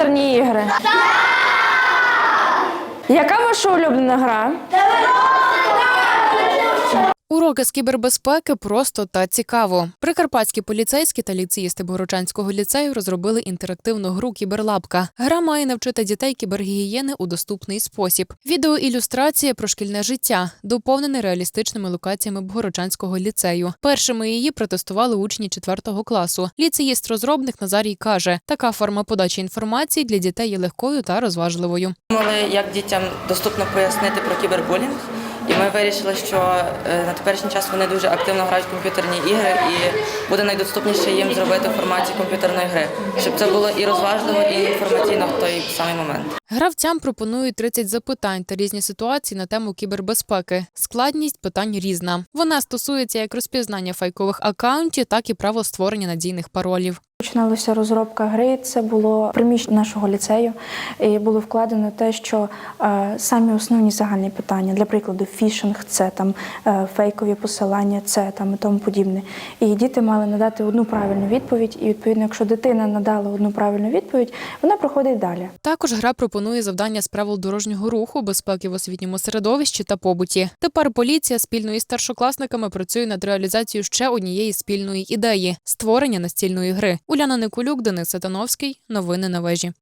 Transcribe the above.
комп'ютерні ігри? Так! Яка ваша улюблена гра? Уроки з кібербезпеки просто та цікаво. Прикарпатські поліцейські та ліцеїсти Богородчанського ліцею розробили інтерактивну гру Кіберлапка. Гра має навчити дітей кібергігієни у доступний спосіб. Відеоілюстрація про шкільне життя, доповнене реалістичними локаціями Богородчанського ліцею. Першими її протестували учні 4 класу. Ліцеїст-розробник Назарій каже, така форма подачі інформації для дітей є легкою та розважливою. Думали, як дітям доступно пояснити про кібербулінг. І ми вирішили, що е, на теперішній час вони дуже активно грають в комп'ютерні ігри, і буде найдоступніше їм зробити в форматі комп'ютерної гри, щоб це було і розважливо, і інформаційно в той самий момент. Гравцям пропонують 30 запитань та різні ситуації на тему кібербезпеки. Складність питань різна. Вона стосується як розпізнання фейкових акаунтів, так і правил створення надійних паролів. Починалася розробка гри. Це було приміщення нашого ліцею, і було вкладено те, що е, самі основні загальні питання, для прикладу, фішинг, це там е, фейкові посилання, це там і тому подібне. І діти мали надати одну правильну відповідь. І відповідно, якщо дитина надала одну правильну відповідь, вона проходить далі. Також гра пропонує завдання з правил дорожнього руху, безпеки в освітньому середовищі та побуті. Тепер поліція спільно із старшокласниками працює над реалізацією ще однієї спільної ідеї створення настільної гри. Уляна Никулюк, Денис Сатановський. Новини на вежі.